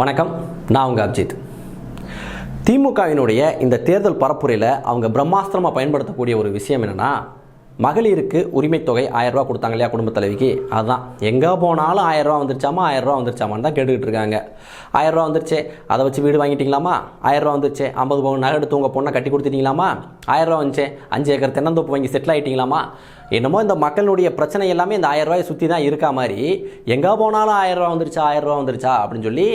வணக்கம் நான் உங்கள் அப்ஜித். திமுகவினுடைய இந்த தேர்தல் பரப்புரையில் அவங்க பிரம்மாஸ்திரமாக பயன்படுத்தக்கூடிய ஒரு விஷயம் என்னென்னா மகளிருக்கு உரிமை தொகை ஆயிரம் கொடுத்தாங்க இல்லையா குடும்பத் தலைவிக்கு? அதுதான் எங்கே போனாலும் ஆயிரம் வந்துருச்சாமா? ஆயிரம் வந்துருச்சாமான்னு தான் கேட்டுக்கிட்டு இருக்காங்க. ஆயிரம் ரூபாய் வந்துருச்சே. அதை வச்சு வீடு வாங்கிட்டீங்களாமா? ஆயிரம் ரூபாய் வந்துருச்சே. ஐம்பது பவுன் நகை எடுத்து உங்கள் பொண்ணை கட்டி கொடுத்துட்டீங்களாமா? ஆயிரம் ரூபாய் வந்துச்சே. அஞ்சு ஏக்கர் தென்னந்தோப்பு வாங்கி செட்டில் ஆகிட்டீங்களாமா என்னமோ இந்த மக்களுடைய பிரச்சனை எல்லாமே இந்த ஆயிரம் ரூபாயை சுற்றி தான் இருக்கா மாதிரி எங்கே போனாலும் ஆயிரம் ரூபா வந்துருச்சா? ஆயிரம் ரூபா வந்துருச்சா? அப்படின்னு சொல்லி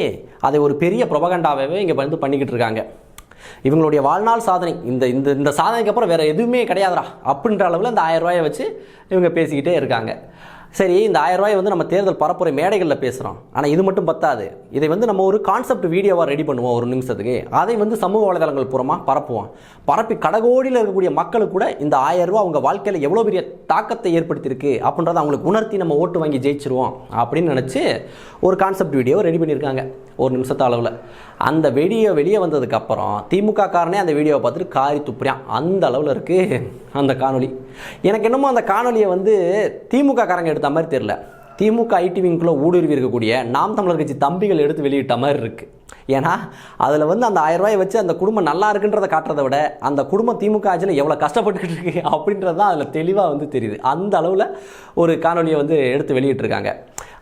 அதை ஒரு பெரிய ப்ரொபகண்டாவே இங்கே வந்து பண்ணிக்கிட்டு இருக்காங்க. இவங்களுடைய வாழ்நாள் சாதனை இந்த இந்த இந்த சாதனைக்கு அப்புறம் வேறு எதுவுமே கிடையாதுடா அப்படின்ற அளவில் இந்த ஆயிரம் ரூபாயை வச்சு இவங்க பேசிக்கிட்டே இருக்காங்க. சரி இந்த ஆயிரம் ரூபாய் வந்து நம்ம தேர்தல் பரப்புரை மேடைகளில் பேசுகிறோம் ஆனால் இது மட்டும் பத்தாது. இதை வந்து நம்ம ஒரு கான்செப்ட் வீடியோவாக ரெடி பண்ணுவோம் ஒரு நிமிஷத்துக்கு. அதை வந்து சமூக வலைதளங்கள் பூரமாக பரப்புவோம். பரப்பி கடகோடியில் இருக்கக்கூடிய மக்களுக்கு கூட இந்த ஆயிரம் ரூபா அவங்க வாழ்க்கையில் எவ்வளோ பெரிய தாக்கத்தை ஏற்படுத்தியிருக்கு அப்படின்றத அவங்களுக்கு உணர்த்தி நம்ம ஓட்டு வாங்கி ஜெயிச்சிருவோம் அப்படின்னு நினச்சி ஒரு கான்செப்ட் வீடியோ ரெடி பண்ணியிருக்காங்க ஒரு நிமிஷத்து அளவில். அந்த வெடியை வெளியே வந்ததுக்கப்புறம் திமுக காரனே அந்த வீடியோவை பார்த்துட்டு காரி துப்புறான். அந்த அளவில் இருக்குது அந்த காணொளி. எனக்கு என்னமோ அந்த காணொலியை வந்து திமுக காரங்க எடுத்து மாதிரி தெரில திமுக ஐடி விங்குள்ளே ஊடுருவி இருக்கக்கூடிய நாம் தமிழர் கட்சி தம்பிகள் எடுத்து வெளியிட்ட மாதிரி இருக்குது ஏன்னா அதில் வந்து அந்த ஆயிரம் ரூபாயை வச்சு அந்த குடும்பம் நல்லா இருக்குன்றதை காட்டுறதை விட அந்த குடும்பம் திமுக ஆட்சியில் எவ்வளோ கஷ்டப்பட்டுக்கிட்டு இருக்கு அப்படின்றது தான் அதில் தெளிவாக வந்து தெரியுது. அந்த அளவில் ஒரு காணொலியை வந்து எடுத்து வெளியிட்டிருக்காங்க.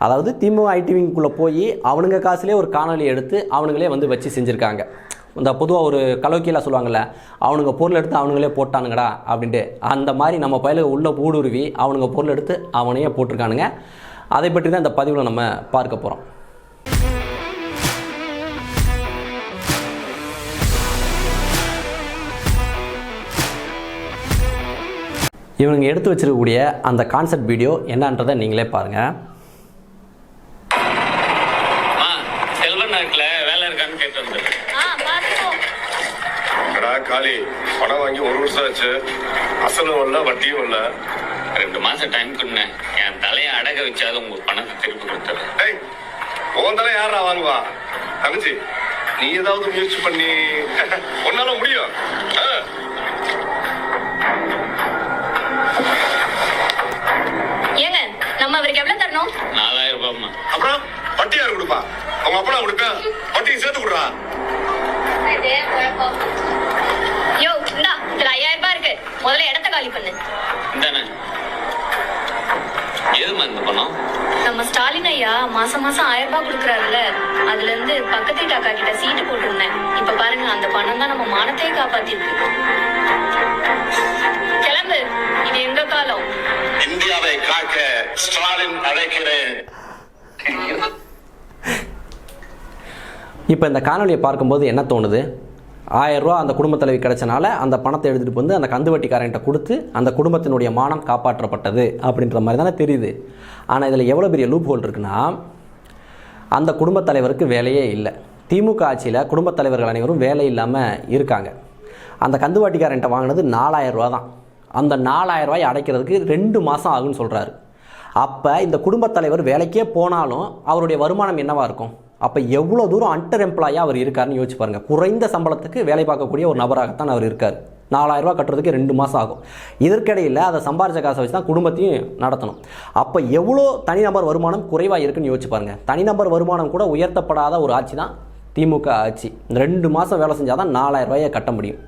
அதாவது திமுக ஐடிவிங்குள்ளே போய் அவனுங்க காசுலேயே ஒரு காணொலி எடுத்து அவனுங்களே வந்து வச்சு செஞ்சுருக்காங்க. இந்த பொதுவாக ஒரு கலோக்கியெல்லாம் சொல்லுவாங்கள்ல அவனுங்க பொருள் எடுத்து அவனுங்களே போட்டானுங்கடா அப்படின்ட்டு. அந்த மாதிரி நம்ம பயில உள்ள ஊடுருவி அவனுங்க பொருள் எடுத்து அவனையே போட்டிருக்கானுங்க. அதை பற்றி தான் இந்த பதிவில் நம்ம பார்க்க போகிறோம் இவனுங்க எடுத்து வச்சிருக்கக்கூடிய அந்த கான்செப்ட் வீடியோ என்னன்றதை நீங்களே பாருங்கள் காளி பணம் வாங்கி ஒரு வருஷம் ஆச்சு. அசலும் இல்ல வட்டியும் இல்ல ரெண்டு மாசம் டைம் கொடுனேன் என் தலையை அடக வச்சாலும் உங்க பணத்தை திருப்பி கொடுத்துறேன். டேய் உன் தலை யாரா வாங்குவா? தங்கச்சி நீ ஏதாவது முயற்சி பண்ணி உன்னால முடியும். ஏங்க நம்ம அவருக்கு எவ்வளவு தரணும்? நாலாயிரம் ரூபாய்மா அப்புறம் வட்டி யாரு கொடுப்பா? அவங்க அப்பனா கொடுப்ப வட்டியை சேர்த்து கொடுறா யோ இந்தா இதுல ஐயாயிரம் ரூபாய் இருக்கு முதல்ல இடத்த காலி பண்ணு இந்தானே எதுமா இந்த பணம் நம்ம ஸ்டாலின் ஐயா மாசம் மாசம் ஆயிரம் ரூபாய் கொடுக்குறாருல்ல. அதுல இருந்து பக்கத்து வீட்டு அக்கா கிட்ட சீட்டு போட்டிருந்தேன். இப்ப பாருங்க அந்த பணம் தான் நம்ம மானத்தையே காப்பாத்திருக்கு. கிளம்பு. இது எங்க காலம்? இந்தியாவை காக்க ஸ்டாலின் அழைக்கிறேன். இப்போ இந்த காணொலியை பார்க்கும்போது என்ன தோணுது? ஆயிரரூவா அந்த குடும்பத் தலைவி கிடைச்சனால அந்த பணத்தை எடுத்துகிட்டு வந்து அந்த கந்துவட்டிக்காரன்கிட்ட கொடுத்து அந்த குடும்பத்தினுடைய மானம் காப்பாற்றப்பட்டது அப்படின்ற மாதிரி தானே தெரியுது. ஆனால் இதில் எவ்வளோ பெரிய லூப் ஹோல் இருக்குன்னா அந்த குடும்பத் தலைவருக்கு வேலையே இல்லை. திமுக ஆட்சியில் குடும்பத் தலைவர்கள் அனைவரும் வேலை இல்லாமல் இருக்காங்க. அந்த கந்துவாட்டிக்காரன்ட்ட வாங்கினது நாலாயிரரூவா தான். அந்த நாலாயிரரூவாயை அடைக்கிறதுக்கு ரெண்டு மாதம் ஆகும்னு சொல்கிறாரு அப்போ இந்த குடும்பத் தலைவர் வேலைக்கே போனாலும் அவருடைய வருமானம் என்னவாக இருக்கும்? அப்போ எவ்வளோ தூரம் அண்டர் எம்ப்ளாயாக அவர் இருக்காருன்னு யோசிச்சு பாருங்கள் குறைந்த சம்பளத்துக்கு வேலை பார்க்கக்கூடிய ஒரு நபராகத்தான் அவர் இருக்கார். நாலாயிரம் கட்டுறதுக்கு ரெண்டு மாதம் ஆகும். இதற்கிடையில் அதை சம்பாரிச்ச காசை வச்சு தான் குடும்பத்தையும் நடத்தணும். அப்போ எவ்வளோ தனிநபர் வருமானம் குறைவாக இருக்குன்னு யோசிச்சு பாருங்கள் தனிநபர் வருமானம் கூட உயர்த்தப்படாத ஒரு ஆட்சி தான் திமுக ஆட்சி. ரெண்டு மாதம் வேலை செஞ்சால் தான் நாலாயிரரூபாயை கட்ட முடியும்.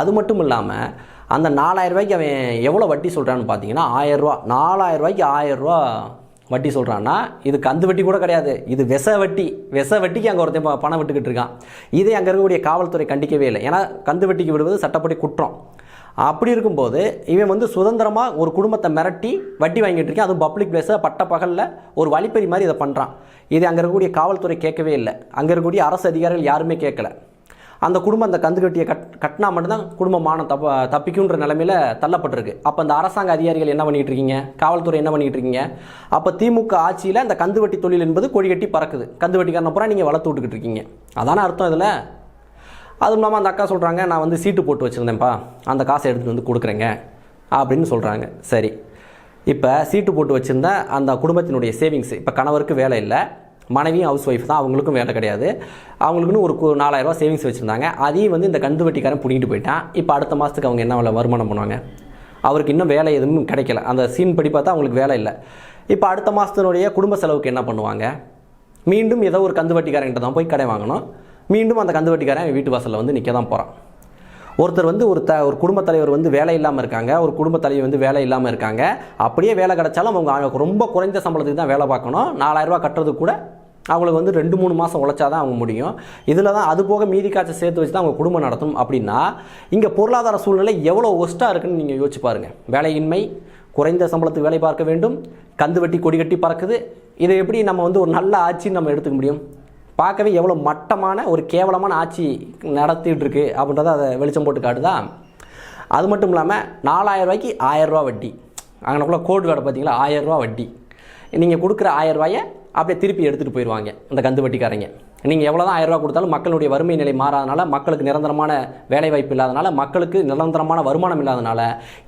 அது மட்டும் இல்லாமல் அந்த நாலாயிரம் ரூபாய்க்கு அவன் எவ்வளோ வட்டி சொல்கிறான்னு பார்த்தீங்கன்னா ஆயிரரூவா நாலாயிரரூபாய்க்கு ஆயிரரூவா வட்டி சொல்கிறான்னா இது கந்து வட்டி கூட கிடையாது. இது விச வட்டி. விச வட்டிக்கு அங்கே ஒருத்தன் பணம் விட்டுக்கிட்டு இருக்கான். இதே அங்கே இருக்கக்கூடிய காவல்துறை கண்டிக்கவே இல்லை. ஏன்னா கந்து வட்டிக்கு விடுவது சட்டப்படி குற்றம். அப்படி இருக்கும்போது இவன் வந்து சுதந்திரமாக ஒரு குடும்பத்தை மிரட்டி வட்டி வாங்கிட்டு இருக்கான். அதுவும் பப்ளிக் பிளேஸை பட்ட பகலில் ஒரு வழிப்பறி மாதிரி இதை பண்ணுறான் இது அங்கே இருக்கக்கூடிய காவல்துறை கேட்கவே இல்லை. அங்கே இருக்கக்கூடிய அரசு அதிகாரிகள் யாருமே கேட்கல. அந்த குடும்பம் அந்த கந்துக்கட்டியை கட் கட்டினா மட்டும்தான் குடும்பமான தப்ப தப்பிக்குன்ற நிலமையில தள்ளப்பட்டிருக்கு. அப்போ அந்த அரசாங்க அதிகாரிகள் என்ன பண்ணிட்டு இருக்கீங்க? காவல்துறை என்ன பண்ணிட்டு இருக்கீங்க? அப்போ திமுக ஆட்சியில் அந்த கந்து வட்டி தொழில் என்பது கொடி கட்டி பறக்குது. கந்து வட்டிக்காரனை பூரா நீங்கள் வளர்த்து விட்டுக்கிட்டு இருக்கீங்க. அதான அர்த்தம் இதில்? அதுவும் இல்லாமல் அந்த அக்கா சொல்கிறாங்க நான் வந்து சீட்டு போட்டு வச்சுருந்தேன்ப்பா. அந்த காசை எடுத்துகிட்டு வந்து கொடுக்குறேங்க. அப்படின்னு சொல்கிறாங்க சரி. இப்போ சீட்டு போட்டு வச்சுருந்தேன் அந்த குடும்பத்தினுடைய சேவிங்ஸ் இப்போ கணவருக்கு வேலை இல்லை. மனைவியும் ஹவுஸ் ஒய்ஃப் தான் அவங்களுக்கும் வேலை கிடையாது. அவங்களுக்குன்னு ஒரு நாலாயிரரூவா சேவிங்ஸ் வச்சுருந்தாங்க. அதையும் வந்து இந்த கந்து வட்டிக்காரன் பிடிங்கிட்டு போயிட்டான். இப்போ அடுத்த மாதத்துக்கு அவங்க என்ன வேலை வருமானம் பண்ணுவாங்க? அவருக்கு இன்னும் வேலை எதுவும் கிடைக்கல. அந்த சீன் படி பார்த்தா அவங்களுக்கு வேலை இல்லை. இப்போ அடுத்த மாதத்தினுடைய குடும்ப செலவுக்கு என்ன பண்ணுவாங்க? மீண்டும் ஏதோ ஒரு கந்து வட்டிக்காரங்கிட்ட தான் போய் கடை வாங்கணும். மீண்டும் அந்த கந்து வட்டிக்காரன் வீட்டு வாசலில் வந்து நிற்க தான் போகிறான் ஒருத்தர் வந்து ஒரு த ஒரு குடும்பத் தலைவர் வந்து வேலை இல்லாமல் இருக்காங்க ஒரு குடும்பத் தலைவர் வந்து வேலை இல்லாமல் இருக்காங்க அப்படியே வேலை கிடைச்சாலும் அவங்க ரொம்ப குறைந்த சம்பளத்துக்கு தான் வேலை பார்க்கணும். நாலாயிரரூபா கட்டுறது கூட அவங்களுக்கு வந்து ரெண்டு மூணு மாதம் உழைச்சா தான் அவங்க முடியும். இதில் தான் அது போக மீதி காய்ச்சல் சேர்த்து வச்சு தான் அவங்க குடும்பம் நடத்தும் அப்படின்னா இங்கே பொருளாதார சூழ்நிலை எவ்வளோ ஒஸ்ட்டாக இருக்குன்னு நீங்கள் யோசிச்சு பாருங்கள் வேலையின்மை குறைந்த சம்பளத்துக்கு வேலை பார்க்க வேண்டும் கந்து வெட்டி கொடி கட்டி பறக்குது. இதை எப்படி நம்ம வந்து ஒரு நல்ல ஆட்சின்னு நம்ம எடுத்துக்க முடியும்? பார்க்கவே எவ்வளோ மட்டமான ஒரு கேவலமான ஆட்சி நடத்திட்டு இருக்கு அப்படின்றத அதை வெளிச்சம் போட்டு காட்டுதா? அது மட்டும் இல்லாமல் நாலாயிரம் ரூபாய்க்கு ஆயிரம் வட்டி. அங்கனக்குள்ளே கோட் கார்டு பார்த்தீங்களா ஆயரரூவா வட்டி. நீங்கள் கொடுக்குற ஆயிரம் அப்படியே திருப்பி எடுத்துகிட்டு போயிடுவாங்க இந்த கந்து வட்டிக்காரங்க. நீங்கள் எவ்வளோ தான் ஆயிரம் கொடுத்தாலும் மக்களுடைய வறுமை நிலை மாறாதனால மக்களுக்கு நிரந்தரமான வேலைவாய்ப்பு இல்லாதனால மக்களுக்கு நிரந்தரமான வருமானம் இல்லாதனால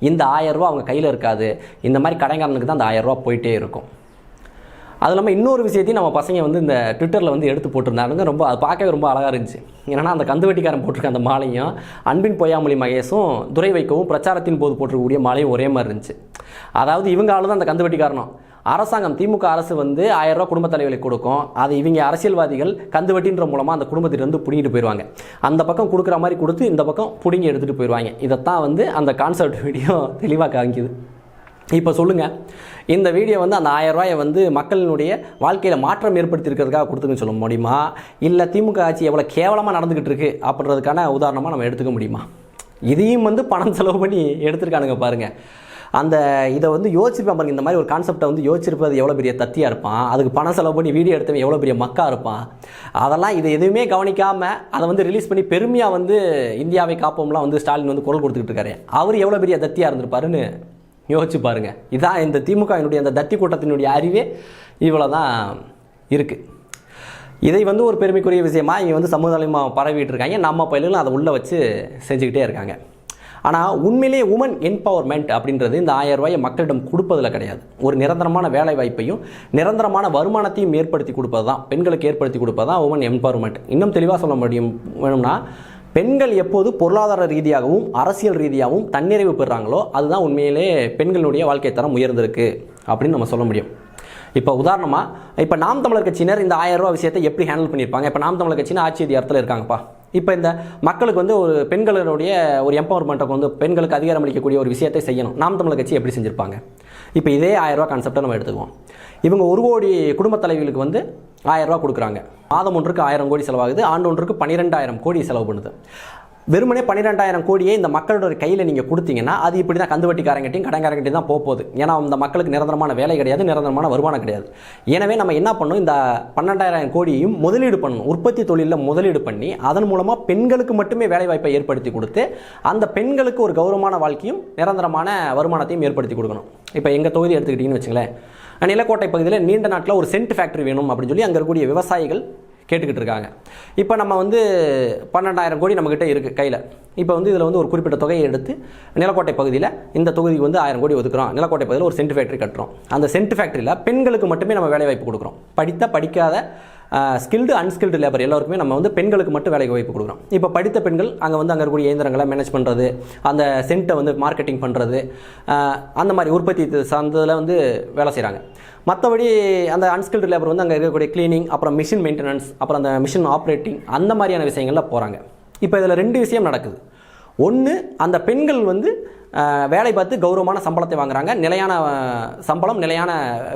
இந்த ஆயிரம் அவங்க கையில் இருக்காது. இந்த மாதிரி கடைக்காரனுக்கு தான் அந்த ஆயிரம் போயிட்டே இருக்கும். அது இல்லாமல் இன்னொரு விஷயத்தையும் நம்ம பசங்க வந்து இந்த ட்விட்டரில் வந்து எடுத்து போட்டிருந்தாங்க ரொம்ப அது பார்க்கவே ரொம்ப அழகாக இருந்துச்சு. ஏன்னா அந்த கந்து வெட்டிக்காரன் போட்டிருக்க அந்த மாலையும் அன்பின் பொய்யாமொழி மகேஷும் துறை வைக்கவும் பிரச்சாரத்தின் போது போட்டிருக்கக்கூடிய மாலையும் ஒரே மாதிரி இருந்துச்சு. அதாவது இவங்க ஆளு தான் அந்த கந்து வெட்டிக்காரனும் அரசாங்கம் திமுக அரசு வந்து ஆயிரம் ரூபா குடும்ப தலைவர்களுக்கு கொடுக்கும். அதை இவங்க அரசியல்வாதிகள் கந்து வெட்டின்ற மூலமாக அந்த குடும்பத்திலிருந்து பிடிங்கிட்டு போயிடுவாங்க அந்த பக்கம் கொடுக்குற மாதிரி கொடுத்து இந்த பக்கம் பிடுங்கி எடுத்துகிட்டு போயிடுவாங்க இதைத்தான் வந்து அந்த கான்செப்ட் வீடியோ தெளிவாக காமிக்குது. இப்போ சொல்லுங்கள் இந்த வீடியோ வந்து அந்த ஆயிரம் ரூபாயை வந்து மக்களினுடைய வாழ்க்கையில் மாற்றம் ஏற்படுத்தியிருக்கிறதுக்காக கொடுத்துன்னு சொல்ல முடியுமா? இல்லை திமுக ஆட்சி எவ்வளோ கேவலமாக நடந்துக்கிட்டு இருக்கு அப்படின்றதுக்கான உதாரணமாக நம்ம எடுத்துக்க முடியுமா? இதையும் வந்து பணம் செலவு பண்ணி எடுத்திருக்கானுங்க பாருங்கள் அந்த இதை வந்து யோசிச்சிருப்பேன் பாருங்க. இந்த மாதிரி ஒரு கான்செப்டை வந்து யோசிச்சிருப்பது எவ்வளோ பெரிய தத்தியாக இருப்பான். அதுக்கு பணம் செலவு பண்ணி வீடியோ எடுத்தவன் எவ்வளோ பெரிய மக்கா இருப்பான். அதெல்லாம் இதை எதுவுமே கவனிக்காமல் அதை வந்து ரிலீஸ் பண்ணி பெருமையாக வந்து இந்தியாவை காப்போம்லாம் வந்து ஸ்டாலின் வந்து குரல் கொடுத்துக்கிட்டு இருக்காரு. அவர் எவ்வளோ பெரிய தத்தியாக இருந்திருப்பாருன்னு யோசிச்சு பாருங்க. இதான் இந்த திமுகவினுடைய அந்த தத்தி கூட்டத்தினுடைய அறிவே இவ்வளோ தான் இருக்குது இதை வந்து ஒரு பெருமைக்குரிய விஷயமாக இங்கே வந்து சமுதாயமாக பரவிட்டு இருக்காங்க நம்ம பயிலும் அதை உள்ளே வச்சு செஞ்சுக்கிட்டே இருக்காங்க. ஆனால் உண்மையிலேயே உமன் என்பவர்மெண்ட் அப்படின்றது இந்த ஆயிரம் ரூபாயை மக்களிடம் கொடுப்பதில் கிடையாது. ஒரு நிரந்தரமான வேலை வாய்ப்பையும் நிரந்தரமான வருமானத்தையும் ஏற்படுத்தி கொடுப்பது தான் பெண்களுக்கு ஏற்படுத்தி கொடுப்பது தான் உமன் என்பவர்மெண்ட் இன்னும் தெளிவாக சொல்ல முடியும் வேணும்னா பெண்கள் எப்போது பொருளாதார ரீதியாகவும் அரசியல் ரீதியாகவும் தன்னிறைவு பெறுறாங்களோ அதுதான் உண்மையிலே பெண்களுடைய வாழ்க்கை தரம் உயர்ந்திருக்கு அப்படின்னு நம்ம சொல்ல முடியும். இப்போ உதாரணமாக இப்போ நாம் தமிழர் கட்சியினர் இந்த ஆயிரம் ரூபா விஷயத்தை எப்படி ஹேண்டில் பண்ணியிருப்பாங்க? இப்போ நாம் தமிழர் கட்சினா ஆட்சி அதிகாரத்தில் இருக்காங்கப்பா. இப்போ இந்த மக்களுக்கு வந்து ஒரு பெண்களுடைய ஒரு எம்பவர்மெண்ட்டை வந்து பெண்களுக்கு அதிகாரம் அளிக்கக்கூடிய ஒரு விஷயத்தை செய்யணும். நாம் தமிழர் கட்சி எப்படி செஞ்சுருப்பாங்க? இப்போ இதே ஆயிரம் ரூபா கான்செப்டை நம்ம எடுத்துக்குவோம். இவங்க ஒரு கோடி குடும்பத் தலைவிகளுக்கு வந்து ஆயிரம் ரூபா கொடுக்குறாங்க. மாதம் ஒன்றுக்கு ஆயிரம் கோடி செலவாகுது. ஆண்டு ஒன்றுக்கு பன்னிரெண்டாயிரம் கோடி செலவு பண்ணுது. வெறுமனே பன்னிரெண்டாயிரம் கோடியை இந்த மக்களோட கையில் நீங்கள் கொடுத்தீங்கன்னா அது இப்படி தான் கந்துவட்டிக்காரங்கிட்டையும் கடங்காரங்கிட்டையும் தான் போகுது ஏன்னா அந்த மக்களுக்கு நிரந்தரமான வேலை கிடையாது நிரந்தரமான வருமானம் கிடையாது. எனவே நம்ம என்ன பண்ணணும்? இந்த பன்னெண்டாயிரம் கோடியையும் முதலீடு பண்ணணும். உற்பத்தி தொழிலில் முதலீடு பண்ணி அதன் மூலமாக பெண்களுக்கு மட்டுமே வேலைவாய்ப்பை ஏற்படுத்தி கொடுத்து அந்த பெண்களுக்கு ஒரு கௌரவமான வாழ்க்கையும் நிரந்தரமான வருமானத்தையும் ஏற்படுத்தி கொடுக்கணும். இப்போ எங்கள் தொகுதி எடுத்துக்கிட்டிங்கன்னு வச்சுங்களேன். நிலக்கோட்டை பகுதியில் நீண்ட நாட்டில் ஒரு சென்ட் ஃபேக்ட்ரி வேணும் அப்படின்னு சொல்லி அங்கே இருக்கக்கூடிய விவசாயிகள் கேட்டுக்கிட்டு இருக்காங்க. இப்போ நம்ம வந்து பன்னெண்டாயிரம் கோடி நம்மக்கிட்ட இருக்குது கையில். இப்போ வந்து இதில் வந்து ஒரு குறிப்பிட்ட தொகையை எடுத்து நிலக்கோட்டை பகுதியில் இந்த தொகுதிக்கு வந்து ஆயிரம் கோடி ஒதுக்குறோம். நிலக்கோட்டை பகுதியில் ஒரு சென்ட் ஃபேக்ட்ரி கட்டுறோம். அந்த சென்ட் ஃபேக்ட்ரியில் பெண்களுக்கு மட்டுமே நம்ம வேலைவாய்ப்பு கொடுக்குறோம். படித்த படிக்காத ஸ்கில்டு அன்ஸ்கில்டு லேபர் எல்லாருக்குமே நம்ம வந்து பெண்களுக்கு மட்டும் வேலைக்கு வாய்ப்பு கொடுக்குறோம். இப்போ படித்த பெண்கள் அங்கே வந்து அங்கே இருக்கக்கூடிய இயந்திரங்களை மேனேஜ் பண்ணுறது அந்த சென்ட்டை வந்து மார்க்கெட்டிங் பண்ணுறது அந்த மாதிரி உற்பத்தி சார்ந்ததில் வந்து வேலை செய்கிறாங்க மற்றபடி அந்த அன்ஸ்கில்டு லேபர் வந்து அங்கே இருக்கக்கூடிய க்ளீனிங் அப்புறம் மிஷின் மெயின்டெனன்ஸ் அப்புறம் அந்த மிஷின் ஆப்ரேட்டிங் அந்த மாதிரியான விஷயங்களில் போகிறாங்க இப்போ இதில் ரெண்டு விஷயம் நடக்குது. ஒன்று அந்த பெண்கள் வந்து வேலை பார்த்து கௌரவமான சம்பளத்தை வாங்குறாங்க. நிலையான சம்பளம் நிலையான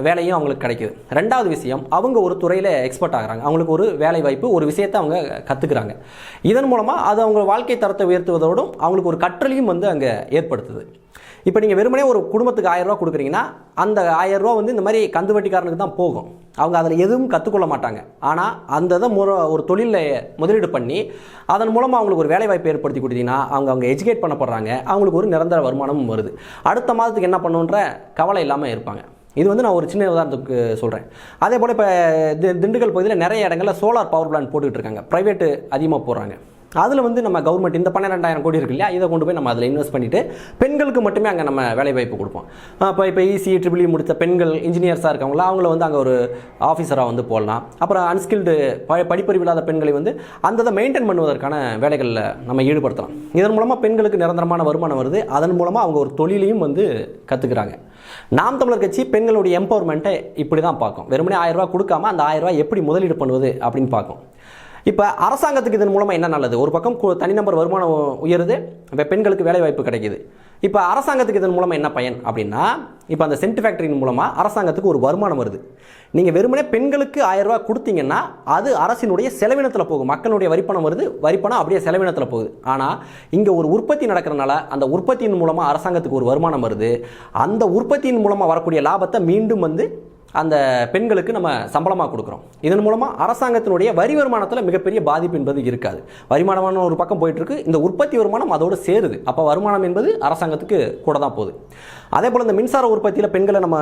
வேலையும் அவங்களுக்கு கிடைக்குது. ரெண்டாவது விஷயம் அவங்க ஒரு துறையில் எக்ஸ்பர்ட் ஆகுறாங்க. அவங்களுக்கு ஒரு வேலை வாய்ப்பு ஒரு விஷயத்தை அவங்க கற்றுக்குறாங்க இதன் மூலமாக அது அவங்க வாழ்க்கை தரத்தை உயர்த்துவதோடும் அவங்களுக்கு ஒரு கற்றலையும் வந்து அங்கே ஏற்படுத்துது. இப்போ நீங்கள் வெறுமனே ஒரு குடும்பத்துக்கு ஆயிரரூவா கொடுக்குறீங்கன்னா அந்த ஆயிரரூவா வந்து இந்த மாதிரி கந்து வட்டிக்காரனுக்கு தான் போகும். அவங்க அதில் எதுவும் கற்றுக்கொள்ள மாட்டாங்க. ஆனால் அந்த இதை முற ஒரு தொழிலில் முதலீடு பண்ணி அதன் மூலமாக அவங்களுக்கு ஒரு வேலை வாய்ப்பு ஏற்படுத்தி கொடுத்தீங்கன்னா அவங்க அவங்க எஜுகேட் பண்ணப்படுறாங்க. அவங்களுக்கு ஒரு நிரந்தர வருமானமும் வருது. அடுத்த மாதத்துக்கு என்ன பண்ணுன்ற கவலை இல்லாமல் இருப்பாங்க. இது வந்து நான் ஒரு சின்ன உதாரணத்துக்கு சொல்கிறேன் அதே போல் இப்போ திண்டுக்கல் பகுதியில் நிறைய இடங்களில் சோலார் பவர் பிளான்ட் போட்டுக்கிட்டு இருக்காங்க. ப்ரைவேட்டு அதிகமாக போடுறாங்க. அதில் வந்து நம்ம கவர்மெண்ட் இந்த பன்னிரெண்டாயிரம் கோடி இருக்கு இல்லையா? இதை கொண்டு போய் நம்ம அதில் இன்வெஸ்ட் பண்ணிவிட்டு பெண்களுக்கு மட்டுமே அங்கே நம்ம வேலை வாய்ப்பு கொடுப்போம் இப்போ இப்போ இசி ட்ரிபிள் முடித்த பெண்கள் இன்ஜினியர்ஸாக இருக்கவங்களா அவங்கள வந்து அங்கே ஒரு ஆஃபீஸராக வந்து போடலாம். அப்புறம் அன்ஸ்கில்டு படிப்பறிவு இல்லாத பெண்களை வந்து அந்த இதை மெயின்டைன் பண்ணுவதற்கான வேலைகளில் நம்ம ஈடுபடுத்தலாம். இதன் மூலமாக பெண்களுக்கு நிரந்தரமான வருமானம் வருது. அதன் மூலமாக அவங்க ஒரு தொழிலையும் வந்து கற்றுக்குறாங்க நாம் தமிழர் கட்சி பெண்களுடைய எம்பவர்மெண்ட்டை இப்படி தான் பார்க்கும். வெறுமனே ஆயிரம் ரூபாய் கொடுக்காம அந்த ஆயிரம் ரூபாய் எப்படி முதலீடு பண்ணுவது அப்படின்னு பார்க்கும். இப்போ அரசாங்கத்துக்கு இதன் மூலமாக என்ன நல்லது? ஒரு பக்கம் கு- தனிநபர் வருமானம் உயருது இப்போ பெண்களுக்கு வேலை வாய்ப்பு கிடைக்குது. இப்போ அரசாங்கத்துக்கு இதன் மூலமாக என்ன பயன் அப்படின்னா இப்போ அந்த சென்ட் ஃபேக்டரியின் மூலமாக அரசாங்கத்துக்கு ஒரு வருமானம் வருது. நீங்கள் வெறுமனே பெண்களுக்கு ஆயிரம் ரூபாய் கொடுத்தீங்கன்னா அது அரசினுடைய செலவினத்தில் போகும். மக்களுடைய வரிப்பணம் வருது வரிப்பணம் அப்படியே செலவினத்தில் போகுது. ஆனால் இங்கே ஒரு உற்பத்தி நடக்கிறனால அந்த உற்பத்தியின் மூலமாக அரசாங்கத்துக்கு ஒரு வருமானம் வருது. அந்த உற்பத்தியின் மூலமாக வரக்கூடிய லாபத்தை மீண்டும் வந்து அந்த பெண்களுக்கு நம்ம சம்பளமாக கொடுக்குறோம். இதன் மூலமாக அரசாங்கத்தினுடைய வரி வருமானத்தில் மிகப்பெரிய பாதிப்பு என்பது இருக்காது. வருமானமான ஒரு பக்கம் போயிட்டுருக்கு இந்த உற்பத்தி வருமானம் அதோடு சேருது. அப்போ வருமானம் என்பது அரசாங்கத்துக்கு கூட தான் போகுது. அதே போல் இந்த மின்சார உற்பத்தியில் பெண்களை நம்ம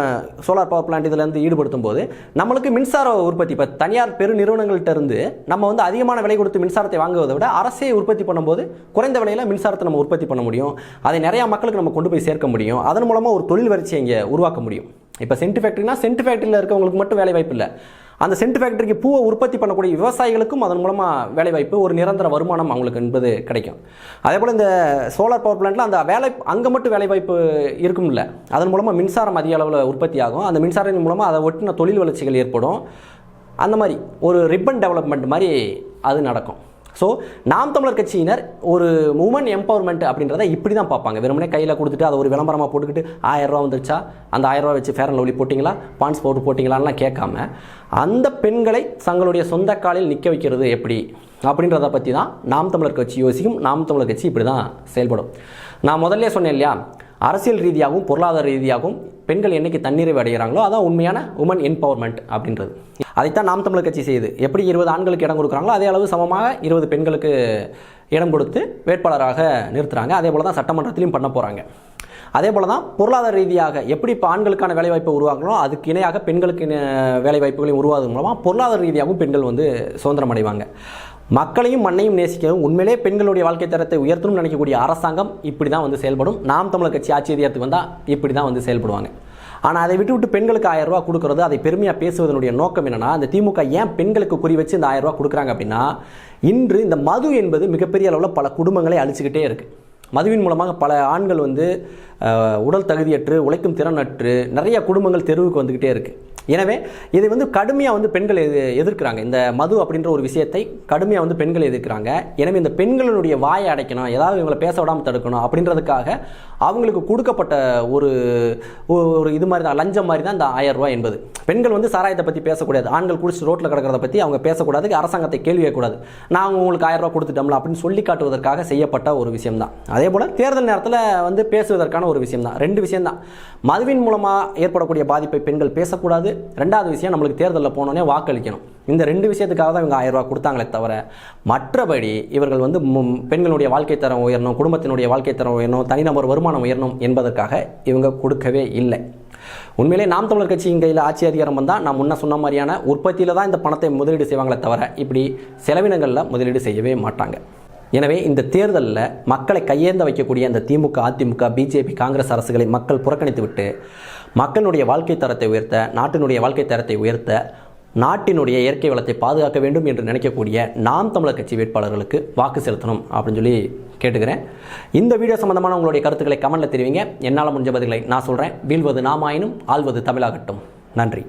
சோலார் பவர் பிளான்ட் இதிலேருந்து ஈடுபடுத்தும் போது நம்மளுக்கு மின்சார உற்பத்தி இப்போ தனியார் பெரு நிறுவனங்கள்ட்ட இருந்து நம்ம வந்து அதிகமான விலை கொடுத்து மின்சாரத்தை வாங்குவதை விட அரசே உற்பத்தி பண்ணும்போது குறைந்த விலையில் மின்சாரத்தை நம்ம உற்பத்தி பண்ண முடியும். அதை நிறையா மக்களுக்கு நம்ம கொண்டு போய் சேர்க்க முடியும். அதன் மூலமாக ஒரு தொழில் வளர்ச்சியை இங்கே உருவாக்க முடியும். இப்போ சென்ட் ஃபேக்ட்ரினா சென்ட் ஃபேக்ட்ரியில் இருக்கவங்களுக்கு மட்டும் வேலை வாய்ப்பு இல்லை. அந்த சென்ட் ஃபேக்டரிக்கு பூவை உற்பத்தி பண்ணக்கூடிய விவசாயிகளுக்கும் அதன் மூலமாக வேலை வாய்ப்பு ஒரு நிரந்தர வருமானம் அவங்களுக்கு என்பது கிடைக்கும். அதே போல் இந்த சோலார் பவர் பிளான்ட்டில் அந்த வேலை அங்கே மட்டும் வேலை வாய்ப்பு இருக்கும்ல அதன் மூலமாக மின்சாரம் அதிக அளவில் உற்பத்தி ஆகும். அந்த மின்சாரத்தின் மூலமாக அதை ஒட்டின தொழில் வளர்ச்சிகள் ஏற்படும். அந்த மாதிரி ஒரு ரிப்பன் டெவலப்மெண்ட் மாதிரி அது நடக்கும். ஸோ நாம் தமிழர் கட்சியினர் ஒரு உமன் எம்பவர்மெண்ட் அப்படின்றத இப்படி தான் பார்ப்பாங்க. வெறுமனே கையில் கொடுத்துட்டு அதை ஒரு விளம்பரமாக போட்டுக்கிட்டு ஆயிரம் ரூபா வந்துருச்சா? அந்த ஆயிரம் ரூபா வச்சு ஃபேர் அண்ட் லவ்லி போட்டிங்களா? பான்ஸ் போட்டு போட்டிங்களான்லாம் கேட்காம அந்த பெண்களை தங்களுடைய சொந்த காலில் நிற்க வைக்கிறது எப்படி? அப்படின்றத பற்றி தான் நாம் தமிழர் கட்சி யோசிக்கும். நாம் தமிழர் கட்சி இப்படி தான் செயல்படும். நான் முதல்ல சொன்னேன் இல்லையா? அரசியல் ரீதியாகவும் பொருளாதார ரீதியாகவும் பெண்கள் என்னைக்கு தன்னிறைவு அடைகிறாங்களோ அதான் உண்மையான உமன் என்பவர்மெண்ட் அப்படின்றது. அதைத்தான் நாம் தமிழர் கட்சி செய்யுது. எப்படி இருபது ஆண்களுக்கு இடம் கொடுக்குறாங்களோ அதே அளவு சமமாக இருபது பெண்களுக்கு இடம் கொடுத்து வேட்பாளராக நிறுத்துறாங்க. அதே போல தான் சட்டமன்றத்திலையும் பண்ண போகிறாங்க அதே போல தான் பொருளாதார ரீதியாக எப்படி இப்போ ஆண்களுக்கான வேலைவாய்ப்பை உருவாக்கணும் அதுக்கு இணையாக பெண்களுக்கு வேலைவாய்ப்புகளையும் உருவாக்குவதன் மூலமாக பொருளாதார ரீதியாகவும் பெண்கள் வந்து சுதந்திரம் அடைவாங்க. மக்களையும் மண்ணையும் நேசிக்கவும் உண்மையிலே பெண்களுடைய வாழ்க்கை தரத்தை உயர்த்தணும்னு நினைக்கக்கூடிய அரசாங்கம் இப்படி தான் வந்து செயல்படும். நாம் தமிழர் கட்சி ஆட்சி அதிகாரத்துக்கு வந்தால் இப்படி தான் வந்து செயல்படுவாங்க. ஆனால் அதை விட்டு விட்டு பெண்களுக்கு ஆயிரம் ரூபா கொடுக்கறது அதை பெருமையாக பேசுவதனுடைய நோக்கம் என்னன்னா அந்த திமுக ஏன் பெண்களுக்கு குறி வச்சு இந்த ஆயிரம் ரூபா கொடுக்குறாங்க அப்படின்னா இன்று இந்த மது என்பது மிகப்பெரிய அளவில் பல குடும்பங்களை அழிச்சுக்கிட்டே இருக்குது மதுவின் மூலமாக பல ஆண்கள் வந்து உடல் தகுதியற்று உழைக்கும் திறனற்று நிறைய குடும்பங்கள் தெருவுக்கு வந்துக்கிட்டே இருக்குது எனவே இதை வந்து கடுமையாக வந்து பெண்கள் எது எதிர்க்கிறாங்க. இந்த மது அப்படின்ற ஒரு விஷயத்தை கடுமையாக வந்து பெண்கள் எதிர்க்கிறாங்க. எனவே இந்த பெண்களினுடைய வாயை அடைக்கணும் ஏதாவது இவங்களை பேச விடாமல் தடுக்கணும் அப்படின்றதுக்காக அவங்களுக்கு கொடுக்கப்பட்ட ஒரு ஒரு இது மாதிரி தான் லஞ்சம் மாதிரி தான் இந்த ஆயிரம் ரூபாய் என்பது. பெண்கள் வந்து சாராயத்தை பற்றி பேசக்கூடாது. ஆண்கள் குடிச்சு ரோட்டில் கிடக்கிறத பற்றி அவங்க பேசக்கூடாது. அரசாங்கத்தை கேள்வி கேட்கக்கூடாது. நான் உங்களுக்கு ஆயிரம் ரூபாய் கொடுத்துட்டோம்ல அப்படின்னு சொல்லி காட்டுவதற்காக செய்யப்பட்ட ஒரு விஷயம் தான் அதே போல் தேர்தல் நேரத்தில் வந்து பேசுவதற்கான ஒரு விஷயம் தான் ரெண்டு விஷயம் தான் மதுவின் மூலமாக ஏற்படக்கூடிய பாதிப்பை பெண்கள் பேசக்கூடாது. ரெண்டாவது விஷயம் நம்மளுக்கு தேர்தலில் போனோடனே வாக்களிக்கணும். இந்த ரெண்டு விஷயத்துக்காக தான் இவங்க ஆயிரம் ரூபா கொடுத்தாங்களே தவிர மற்றபடி இவர்கள் வந்து பெண்களுடைய வாழ்க்கை தரம் உயரணும் குடும்பத்தினுடைய வாழ்க்கை தரம் உயரணும் தனிநபர் வருமானம் உயரணும் என்பதற்காக இவங்க கொடுக்கவே இல்லை. உண்மையிலே நாம் தமிழர் கட்சியின் கையில் ஆட்சி அதிகாரம் வந்தால் நான் முன்ன சொன்ன மாதிரியான உற்பத்தியில் தான் இந்த பணத்தை முதலீடு செய்வாங்களே தவிர இப்படி செலவினங்களில் முதலீடு செய்யவே மாட்டாங்க. எனவே இந்த தேர்தலில் மக்களை கையேந்த வைக்கக்கூடிய அந்த திமுக அதிமுக பிஜேபி காங்கிரஸ் அரசுகளை மக்கள் புறக்கணித்துவிட்டு மக்களுடைய வாழ்க்கை தரத்தை உயர்த்த நாட்டினுடைய வாழ்க்கை தரத்தை உயர்த்த நாட்டினுடைய இயற்கை வளத்தை பாதுகாக்க வேண்டும் என்று நினைக்கக்கூடிய நாம் தமிழர் கட்சி வேட்பாளர்களுக்கு வாக்கு செலுத்தணும் அப்படின்னு சொல்லி கேட்டுக்கிறேன். இந்த வீடியோ சம்பந்தமான உங்களுடைய கருத்துக்களை கமெண்டில் தெரிவிங்க. என்னால் முடிஞ்ச பதில்களை நான் சொல்கிறேன் வீழ்வது நாமாயினும் ஆள்வது தமிழாகட்டும். நன்றி.